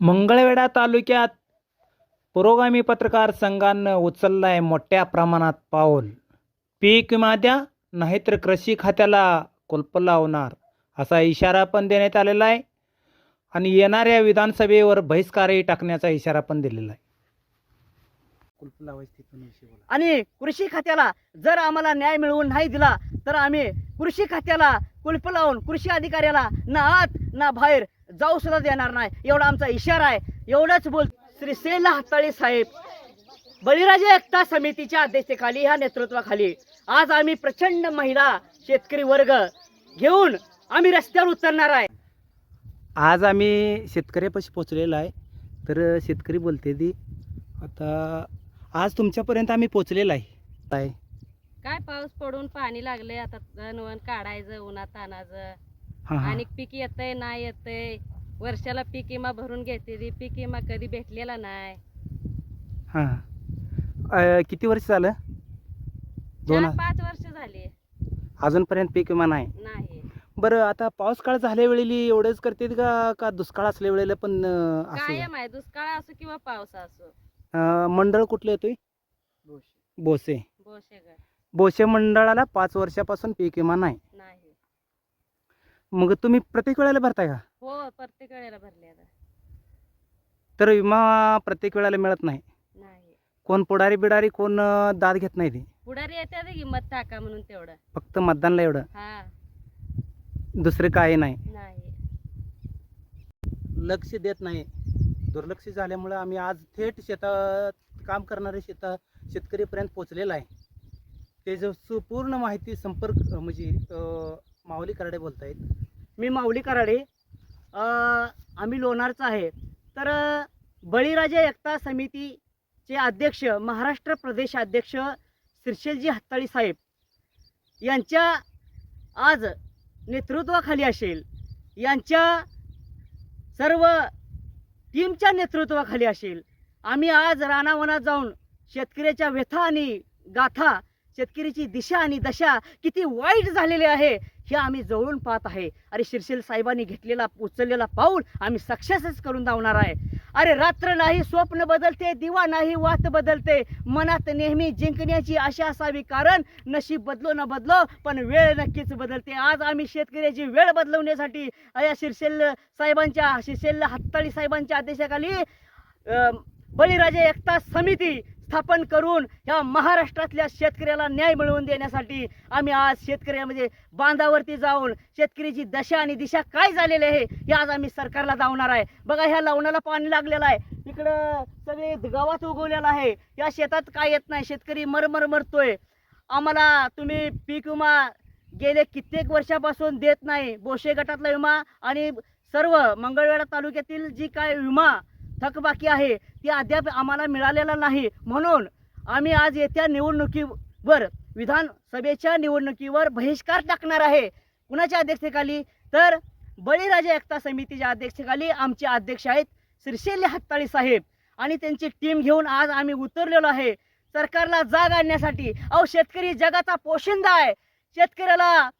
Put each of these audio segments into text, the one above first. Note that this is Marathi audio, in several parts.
मंगळवेढा तालुक्यात पुरोगामी पत्रकार संघानं उचलला आहे मोठ्या प्रमाणात पाऊल. पीक विमा द्या नाहीतर कृषी खात्याला कुलप लावणार असा इशारा पण देण्यात आलेला आहे. आणि येणाऱ्या विधानसभेवर बहिष्कारही टाकण्याचा इशारा पण दिलेला आहे. कुलप लावायची. आणि कृषी खात्याला जर आम्हाला न्याय मिळवून नाही दिला तर आम्ही कृषी खात्याला कुलप लावून कृषी अधिकाऱ्याला ना आत ना बाहेर जाऊ सुद्धा देणार नाही. एवढा आमचा इशारा आहे. एवढंच बोल. श्री सेला हाताळे साहेब. बळीराजा एकता समितीच्या अध्यक्षतेखाली ह्या नेतृत्वाखाली आज आम्ही प्रचंड महिला शेतकरी वर्ग घेऊन आम्ही रस्त्यावर उतरणार आहे. आज आम्ही शेतकऱ्यापाशी पोचलेलो आहे. तर शेतकरी बोलते ती आता आज तुमच्यापर्यंत आम्ही पोचलेलो आहे. काय काय पाऊस पडून पाणी लागले आता. तणवन काढायचं उन्हात तानाचं हां हां. आणि पीक येतंय नाही येतंय वर्षाला पीक विमा भरून घेते ती पीक विमा कधी भेटलेला नाही. हां. अ, किती वर्ष झालं? दोन चार पाच वर्ष झाली. अजूनपर्यंत पीक विमा नाही? नाही. बरं आता पाऊस काळ झाल्या वेळेली एवढंच करते का का दुष्काळ असल्या वेळेला पण अ, असं कायम आहे दुष्काळ असो किंवा पाऊस असो. अ, मंडळ कुठलं येतोय बोसे. बोशेगड बोसे मंडळाला पाच वर्षापासून पीक विमा नाही. नाही. मग तुम्ही प्रत्येक वेळेला भरताय का? हो प्रत्येक वेळेला भरले आता. तर विमा प्रत्येक वेळेला मिळत नाही? नाही. कोण पुढारी बिडारी कोण अ, दाद घेत नाही ते? पुढारी येते किंमत टाका म्हणून तेवढं. फक्त मतदानला एवढं? हा. दुसरं काही नाही. नाही. लक्ष देत नाही. दुर्लक्ष झाल्यामुळं आम्ही आज थेट शेतात काम करणारे शेता शेतकरीपर्यंत पोचलेला आहे. त्याचं सुपूर्ण माहिती संपर्क म्हणजे अ, माऊली कराडे बोलतायत. मी माऊली कराडे आम्ही लोणारचा आहे. तर बळीराजा एकता समितीचे अध्यक्ष महाराष्ट्र प्रदेश अध्यक्ष श्रीशैलजी हत्ताळी साहेब यांच्या आज नेतृत्वाखाली असेल. यांच्या सर्व टीमच्या नेतृत्वाखाली असेल. आम्ही आज रानावनात जाऊन शेतकऱ्याच्या व्यथा आणि गाथा शेतकरीची दिशा आणि दशा किती वाईट झालेली आहे हे आम्ही जवळून पाहत आहे. अरे शिरशील साहेबांनी घेतलेला उचललेला पाऊल आम्ही सक्सेसच करून धावणार आहे. अरे रात्र नाही स्वप्न बदलते दिवा नाही वात बदलते. मनात नेहमी जिंकण्याची आशा असावी कारण नशीब बदलो न बदलो पण वेळ नक्कीच बदलते. आज आम्ही शेतकऱ्याची वेळ बदलवण्यासाठी या शिरसेल साहेबांच्या शिरसेल हत्ताळी साहेबांच्या आदेशाखाली अं, बळीराजा एकता समिती स्थापन करून ह्या महाराष्ट्रातल्या शेतकऱ्याला न्याय मिळवून देण्यासाठी आम्ही आज शेतकऱ्यामध्ये बांधावरती जाऊन शेतकरीची दशा आणि दिशा काय झालेली आहे हे आज आम्ही सरकारला दावणार आहे. बघा ह्या लावणाला पाणी लागलेलं आहे. इकडं सगळे गावात उगवलेलं आहे. या शेतात काय येत नाही. शेतकरी मरमर मरतोय. आम्हाला तुम्ही पीक विमा गेले कित्येक वर्षापासून देत नाही. बोशे गटातला विमा आणि सर्व मंगळवेढा तालुक्यातील जी काय विमा थकबाकी आहे. ती अद्याप आम्हाला मिळालेला नाही. म्हणून आम्ही आज येत्या निवडणुकीवर विधानसभेच्या निवडणुकीवर बहिष्कार टाकणार आहे. कुणाच्या अध्यक्षतेखाली? तर बळीराजा एकता समितीच्या अध्यक्षतेखाली आमचे अध्यक्ष आहेत श्रीशैल्य हत्ताळी साहेब. आणि त्यांची टीम घेऊन आज आम्ही उतरलेलो आहे. सरकारला जाग आणण्यासाठी. अहो शेतकरी जगाचा पोशिंदा आहे. शेतकऱ्याला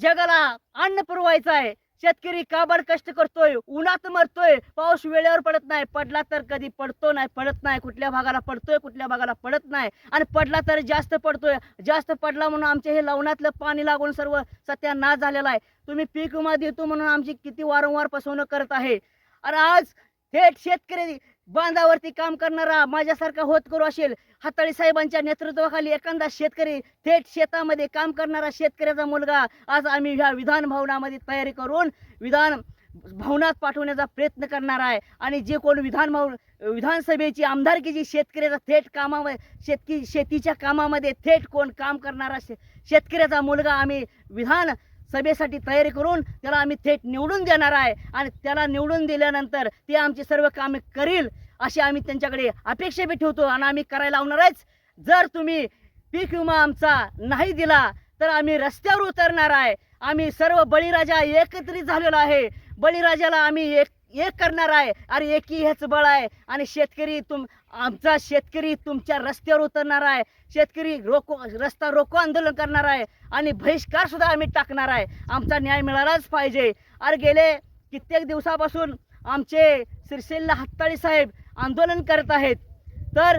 जगाला अन्न पुरवायचं आहे. शेतकरी काबड कष्ट करतोय? उन्हात मरतोय. पाऊस वेळेवर पडत नाही. पडला तर कधी पडतो नाही पडत नाही. कुठल्या भागाला पडतोय कुठल्या भागाला पडत नाही. आणि पडला तर जास्त पडतोय. जास्त पडला म्हणून आमचे हे लवणातलं पाणी लागून सर्व सत्यानाश झालेला आहे. तुम्ही पीक विमा देतो म्हणून आमची किती वारंवार फसवणूक करत आहे. आणि आज थेट शेतकरी बांधावरती काम करणारा माझ्यासारखा होत करू असेल हाताळी साहेबांच्या नेतृत्वाखाली एखादा शेतकरी थेट शेतामध्ये काम करणारा शेतकऱ्याचा मुलगा आज आम्ही ह्या विधान भवनामध्ये तयारी करून विधान भवनात पाठवण्याचा प्रयत्न करणार आहे. आणि जे कोण विधान भवन विधानसभेची आमदारकीची शेतकऱ्याचा थेट कामामध्ये शेतकी शेतीच्या कामामध्ये थेट कोण काम करणारा शे शेतकऱ्याचा मुलगा आम्ही विधान सभेसाठी तयारी करून त्याला आम्ही थेट निवडून देणार आहे. आणि त्याला निवडून दिल्यानंतर ते आमची सर्व कामे करील. अशी आम्ही त्यांच्याकडे अपेक्षा बी ठेवतो आणि आम्ही करायला लावणारच जर तुम्ही पीक विमा आमचा नाही दिला तर आम्ही रस्त्यावर उतरणार आहे. आम्ही सर्व बळीराजा एकत्रित झालेलो आहे. बळीराजाला आम्ही एक एक करणार आहे. अरे एकी हेच बळ आहे. आणि शेतकरी तुम आमचा शेतकरी तुमच्या रस्त्यावर उतरणार आहे. शेतकरी रोको रस्ता रोको आंदोलन करणार आहे. आणि बहिष्कार सुद्धा आम्ही टाकणार आहे. आमचा न्याय मिळालाच पाहिजे. अरे गेले कित्येक दिवसापासून आमचे सिरसेल्ला हत्ताळी साहेब आंदोलन करत आहेत. तर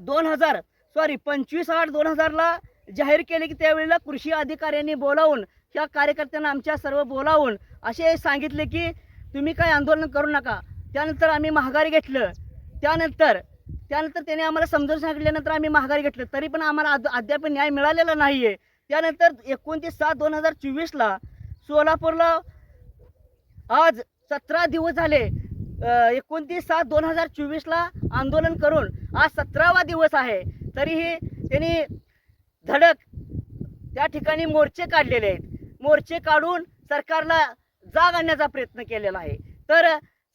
दोन हजार सॉरी पंचवीस आठ दोन हजारला जाहीर केले की त्यावेळेला कृषी अधिकाऱ्यांनी बोलावून ह्या कार्यकर्त्यांना आमच्या सर्व बोलावून असे सांगितले की तुम्ही काय आंदोलन करू नका. त्यानंतर आम्ही महागारी घेतलं. त्यानंतर त्यानंतर त्याने आम्हाला समजून सांगितल्यानंतर आम्ही महागारी घेतलं. तरी पण आम्हाला अद- अद्याप न्याय मिळालेला नाही आहे त्यानंतर एकोणतीस सात दोन हजार चोवीसला सोलापूरला आज सतरा दिवस झाले. एकोणतीस सात दोन हजार चोवीसला आंदोलन करून आज सतरावा दिवस आहे. तरीही त्यांनी धडक त्या ठिकाणी मोर्चे काढलेले आहेत. मोर्चे काढून सरकारला जाग आणण्याचा प्रयत्न केलेला आहे. तर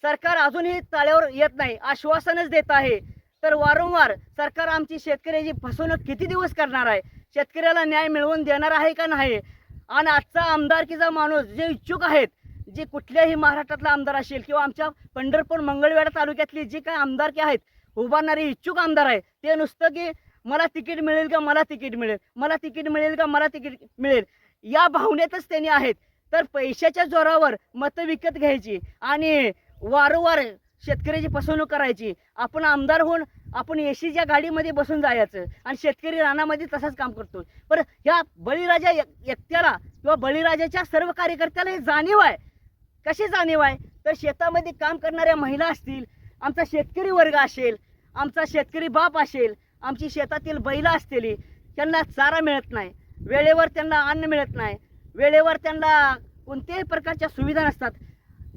सरकार अजूनही ताळ्यावर येत नाही आश्वासनच देत आहे. तर वारंवार सरकार आमची शेतकऱ्याची फसवणूक किती दिवस करणार आहे? शेतकऱ्याला न्याय मिळवून देणार आहे का नाही? आणि आजचा आमदारकीचा माणूस जे इच्छुक आहेत जे कुठल्याही महाराष्ट्रातला आमदार असेल किंवा आमच्या पंढरपूर मंगळवेढा तालुक्यातली जी काय आमदारकी आहेत उभारणारे इच्छुक आमदार आहे ते नुसतं की मला तिकीट मिळेल का मला तिकीट मिळेल मला तिकीट मिळेल का मला तिकीट मिळेल या भावनेतच त्यांनी आहेत. तर पैशाच्या जोरावर मतं विकत घ्यायची आणि वारंवार शेतकऱ्याची फसवणूक करायची. आपण आमदार होऊन आपण एसीच्या गाडीमध्ये बसून जायचं आणि शेतकरी रानामध्ये तसंच काम करतो. पण ह्या बळीराजा एक- एकट्याला किंवा बळीराजाच्या सर्व कार्यकर्त्याला हे जाणीव आहे. कशी जाणीव आहे? तर शेतामध्ये काम करणाऱ्या महिला असतील आमचा शेतकरी वर्ग असेल आमचा शेतकरी बाप असेल आमची शेतातील बैलं असतील त्यांना चारा मिळत नाही वेळेवर त्यांना अन्न मिळत नाही वेळेवर त्यांना कोणत्याही प्रकारच्या सुविधा नसतात.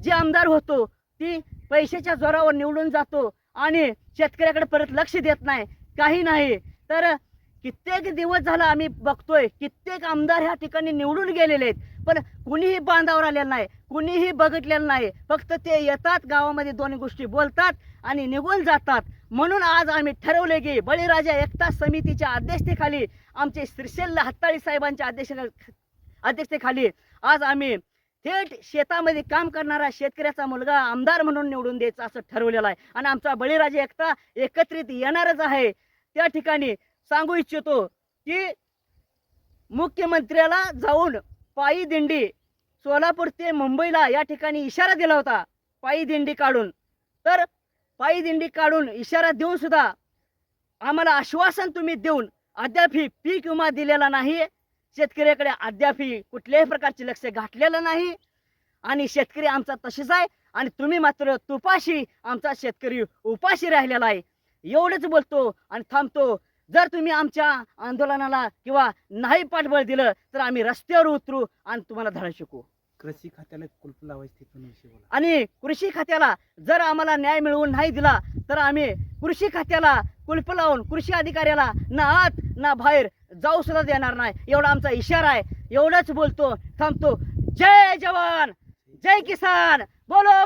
जे आमदार होतो ती पैशाच्या जोरावर निवडून जातो आणि शेतकऱ्याकडे परत लक्ष देत नाही काही नाही. तर कित्येक दिवस झाला आम्ही बघतोय कित्येक आमदार ह्या ठिकाणी निवडून गेलेले आहेत. पण कुणीही बांधावर आलेलं नाही कुणीही बघितलेलं नाही. फक्त ते येतात गावामध्ये दोन गोष्टी बोलतात आणि निघून जातात. म्हणून आज आम्ही ठरवले की बळीराजा एकता समितीच्या अध्यक्षतेखाली आमचे श्रीशैल्य हत्ताळी साहेबांच्या अध्यक्ष अध्यक्षतेखाली आज आम्ही थेट शेतामध्ये काम करणारा शेतकऱ्याचा मुलगा आमदार म्हणून निवडून द्यायचा असं ठरवलेलं आहे. आणि आमचा बळीराजा एकता एकत्रित येणारच आहे. त्या ठिकाणी सांगू इच्छितो की मुख्यमंत्र्याला जाऊन पायी दिंडी सोलापूर ते मुंबईला या ठिकाणी इशारा दिला होता. पायी दिंडी काढून. तर पायी दिंडी काढून इशारा देऊन सुद्धा आम्हाला आश्वासन तुम्ही देऊन अद्यापही पीक विमा दिलेला नाही. शेतकऱ्याकडे अद्यापही कुठल्याही प्रकारचे लक्ष घातलेलं नाही. आणि शेतकरी आमचा तसेच आहे आणि तुम्ही मात्र तुपाशी आमचा शेतकरी उपाशी राहिलेला आहे. एवढंच बोलतो आणि थांबतो. जर तुम्ही आमच्या आंदोलनाला किंवा नाही पाठबळ दिलं तर आम्ही रस्त्यावर उतरू आणि तुम्हाला धडा शिकू कृषी खात्याला कुलप लावायचं आणि कृषी खात्याला जर आम्हाला न्याय मिळवून नाही दिला तर आम्ही कृषी खात्याला कुलप लावून कृषी अधिकाऱ्याला ना आत ना बाहेर जाऊ सुद्धा देणार नाही. एवढा आमचा इशारा आहे. एवढंच बोलतो थांबतो. जय जवान! जय किसान! बोलो!